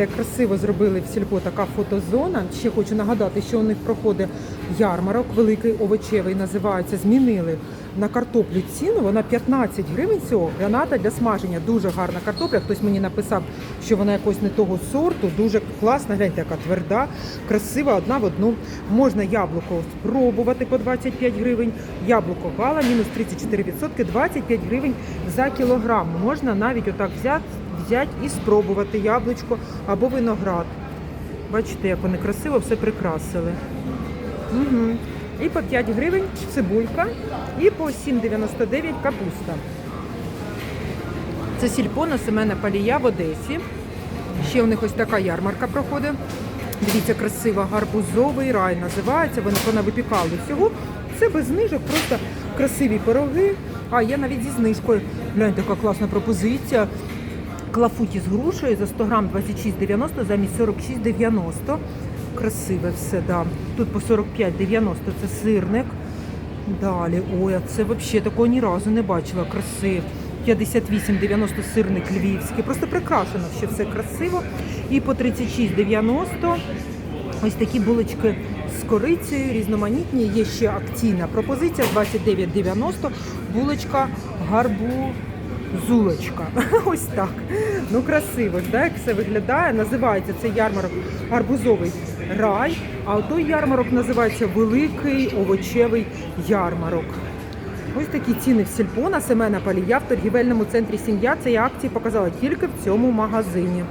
Гляньте, як красиво зробили в сільпо така фотозона. Ще хочу нагадати, що у них проходить ярмарок, великий овочевий називається. Змінили на картоплю ціну. Вона 15 гривень цього. Граната для смаження. Дуже гарна картопля. Хтось мені написав, що вона якось не того сорту. Дуже класна. Гляньте, яка тверда, красива, одна в одну. Можна яблуко спробувати по 25 гривень. Яблуко гала, мінус 34%, 25 гривень за кілограм. Можна навіть отак взяти, взяти і спробувати яблучко або виноград. Бачите, як вони красиво все прикрасили. Угу. І по 5 гривень цибулька, і по 7,99 капуста. Це сільпо на Семена Палія в Одесі. Ще у них ось така ярмарка проходить. Дивіться, красиво, гарбузовий рай називається. Вони вона випікали всього. Це без знижок, просто красиві пироги. А є навіть зі знижкою. Гляньте, яка класна пропозиція. Клафуті з грушею за 100 грам 26,90 замість 46,90. Красиве все, да. Тут по 45,90 це сирник. Далі, ой, а це взагалі такого ні разу не бачила. Красив. 58,90 сирник львівський. Просто прикрашено ще все красиво. І по 36,90 ось такі булочки з корицею, різноманітні. Є ще акційна пропозиція 29,90 булочка гарбу. Зулочка. Ось так. Ну красиво да, як все виглядає. Називається цей ярмарок гарбузовий рай, а той ярмарок називається Великий овочевий ярмарок. Ось такі ціни в сільпо на Семена Палія в торгівельному центрі сім'я. Цієї акції показала тільки в цьому магазині.